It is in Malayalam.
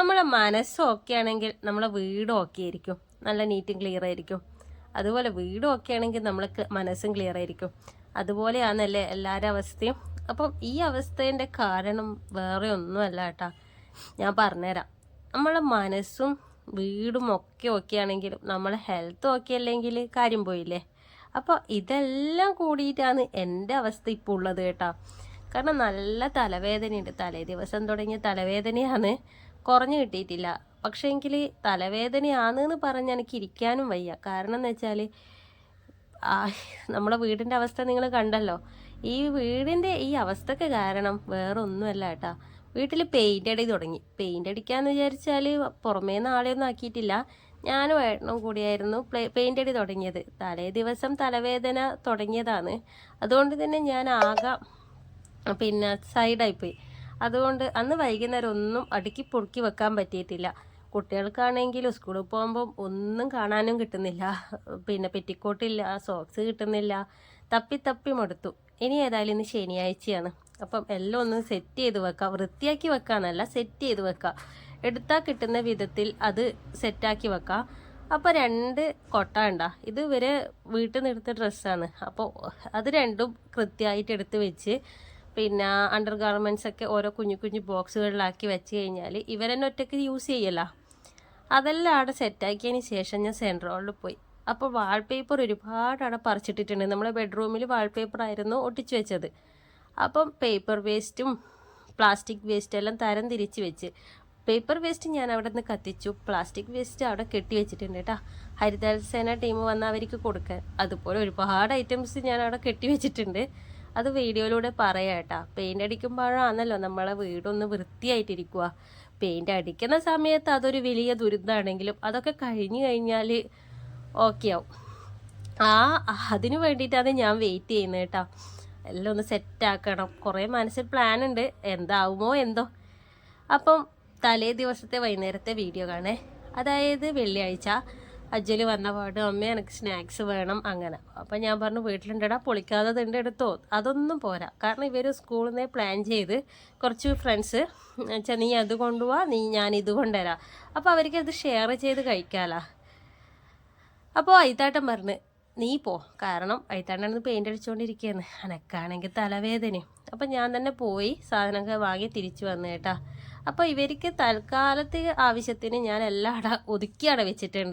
നമ്മളെ മനസ്സും ഒക്കെ ആണെങ്കിൽ നമ്മളെ വീടും ഒക്കെ ആയിരിക്കും. നല്ല നീറ്റും ക്ലിയർ ആയിരിക്കും. അതുപോലെ വീടും ഒക്കെ ആണെങ്കിൽ നമ്മൾക്ക് മനസ്സും ക്ലിയർ ആയിരിക്കും. അതുപോലെയാണല്ലേ എല്ലാവരുടെ അവസ്ഥയും. അപ്പം ഈ അവസ്ഥേന്റെ കാരണം വേറെ ഒന്നുമല്ല കേട്ടാ. ഞാൻ പറഞ്ഞുതരാം. നമ്മളെ മനസ്സും വീടും ഒക്കെ ഓക്കെ ആണെങ്കിലും നമ്മളെ ഹെൽത്ത് ഓക്കെ അല്ലെങ്കിൽ കാര്യം പോയില്ലേ? അപ്പോൾ ഇതെല്ലാം കൂടിയിട്ടാണ് എന്റെ അവസ്ഥ ഇപ്പോൾ ഉള്ളത് കേട്ടോ. കാരണം നല്ല തലവേദനയുണ്ട്. തലേ ദിവസം തുടങ്ങിയ തലവേദനയാണ്. കുറഞ്ഞു കിട്ടിയിട്ടില്ല. പക്ഷേ എങ്കിൽ തലവേദനയാണെന്ന് പറഞ്ഞ് എനിക്ക് ഇരിക്കാനും വയ്യ. കാരണം എന്ന് വെച്ചാൽ നമ്മുടെ വീടിന്റെ അവസ്ഥ നിങ്ങൾ കണ്ടല്ലോ. ഈ വീടിന്റെ ഈ അവസ്ഥക്ക് കാരണം വേറെ ഒന്നുമല്ല കേട്ടാ. വീട്ടിൽ പെയിന്റ് അടി തുടങ്ങി. പെയിന്റ് അടിക്കാന്ന് വിചാരിച്ചാൽ പുറമേ നിന്ന് ആളെയൊന്നും ആക്കിയിട്ടില്ല. ഞാനും ഏട്ടനും കൂടിയായിരുന്നു പെയിന്റ് അടി തുടങ്ങിയത്. തലേ ദിവസം തലവേദന തുടങ്ങിയതാണ്. അതുകൊണ്ട് തന്നെ ഞാൻ ആകെ പിന്നെ സൈഡായിപ്പോയി അതുകൊണ്ട് അന്ന് വൈകുന്നേരം ഒന്നും അടുക്കി പൊറുക്കി വെക്കാൻ പറ്റിയിട്ടില്ല. കുട്ടികൾക്കാണെങ്കിലും സ്കൂളിൽ പോകുമ്പം ഒന്നും കാണാനും കിട്ടുന്നില്ല. പിന്നെ പെറ്റിക്കോട്ടില്ല സോക്സ് കിട്ടുന്നില്ല. തപ്പി തപ്പി മടുത്തു. ഇനി ഏതായാലും ഇന്ന് ശനിയാഴ്ചയാണ്. അപ്പം എല്ലാം ഒന്ന് സെറ്റ് ചെയ്ത് വെക്കാം. വൃത്തിയാക്കി വെക്കാന്നല്ല സെറ്റ് ചെയ്ത് വെക്കാം. എടുത്താൽ കിട്ടുന്ന വിധത്തിൽ അത് സെറ്റാക്കി വെക്കാം. അപ്പോൾ രണ്ട് കൊട്ട ഉണ്ട ഇത് വരെ വീട്ടിൽ നിന്ന് എടുത്ത ഡ്രസ്സാണ് അപ്പോൾ അത് രണ്ടും കൃത്യമായിട്ട് എടുത്ത് വെച്ച് പിന്നെ അണ്ടർ ഗാർമെന്റ്സ് ഒക്കെ ഓരോ കുഞ്ഞു കുഞ്ഞു ബോക്സുകളിലാക്കി വെച്ച് കഴിഞ്ഞാൽ ഇവരെന്നെ ഒറ്റയ്ക്ക് യൂസ് ചെയ്യല്ല അതെല്ലാം അവിടെ സെറ്റാക്കിയതിന് ശേഷം ഞാൻ സെൻട്രോളിൽ പോയി. അപ്പോൾ വാൾപേപ്പർ ഒരുപാട് അവിടെ പറിച്ചിട്ടിട്ടുണ്ട്. നമ്മുടെ ബെഡ്റൂമിൽ വാൾപേപ്പർ ആയിരുന്നു ഒട്ടിച്ചു വെച്ചത്. അപ്പം പേപ്പർ വേസ്റ്റും പ്ലാസ്റ്റിക് വേസ്റ്റ് എല്ലാം തരം തിരിച്ച് വെച്ച്. പേപ്പർ വേസ്റ്റ് ഞാൻ അവിടെ നിന്ന് കത്തിച്ചു. പ്ലാസ്റ്റിക് വേസ്റ്റ് അവിടെ കെട്ടി വെച്ചിട്ടുണ്ട് കേട്ടോ. ഹരിതസേന ടീം വന്ന് അവർക്ക് കൊടുക്കാൻ. അതുപോലെ ഒരുപാട് ഐറ്റംസ് ഞാൻ അവിടെ കെട്ടി വെച്ചിട്ടുണ്ട്. അത് വീഡിയോയിലൂടെ പറയാം കേട്ടാ. പെയിന്റ് അടിക്കുമ്പോഴാണല്ലോ നമ്മളെ വീടൊന്ന് വൃത്തിയായിട്ടിരിക്കുക പെയിന്റ് അടിക്കുന്ന സമയത്ത് അതൊരു വലിയ ദുരിതമാണെങ്കിലും അതൊക്കെ കഴിഞ്ഞു കഴിഞ്ഞാൽ ഓക്കെ ആവും. ആ അതിന് വേണ്ടിയിട്ടാണ് ഞാൻ വെയിറ്റ് ചെയ്യുന്നത് കേട്ടോ. എല്ലാം ഒന്ന് സെറ്റാക്കണം കുറേ മനസ്സിൽ പ്ലാൻ ഉണ്ട്. എന്താവുമോ എന്തോ. അപ്പം തലേ ദിവസത്തെ വൈകുന്നേരത്തെ വീഡിയോ കാണേ. അതായത് വെള്ളിയാഴ്ച. അജ്ജൽ വന്ന പാട് അമ്മ എനിക്ക് സ്നാക്സ് വേണം അങ്ങനെ. അപ്പം ഞാൻ പറഞ്ഞു വീട്ടിലുണ്ടടാ പൊളിക്കാതെ തന്നെ എടുത്തോ. അതൊന്നും പോരാ. കാരണം ഇവർ സ്കൂളിൽ നിന്ന് പ്ലാൻ ചെയ്ത് കുറച്ച് ഫ്രണ്ട്സ് വെച്ചാൽ നീ അത് കൊണ്ടുപോവാ നീ ഞാൻ ഇത് കൊണ്ടുവരാം. അപ്പോൾ അവർക്ക് അത് ഷെയർ ചെയ്ത് കഴിക്കാമല്ലോ അപ്പോൾ ഐത്താട്ടൻ പറഞ്ഞ് നീ പോ. കാരണം ഐത്താണ്ടന്ന് പെയിന്റ് അടിച്ചുകൊണ്ടിരിക്കുകയാണ് എനക്കാണെങ്കിൽ തലവേദന അപ്പം ഞാൻ തന്നെ പോയി സാധനമൊക്കെ വാങ്ങി തിരിച്ചു വന്നു കേട്ടാ. അപ്പോൾ ഇവർക്ക് തൽക്കാലത്തെ ആവശ്യത്തിന് ഞാൻ എല്ലാം അട ഒതുക്കി അവിടെ വെച്ചിട്ടുണ്ട്.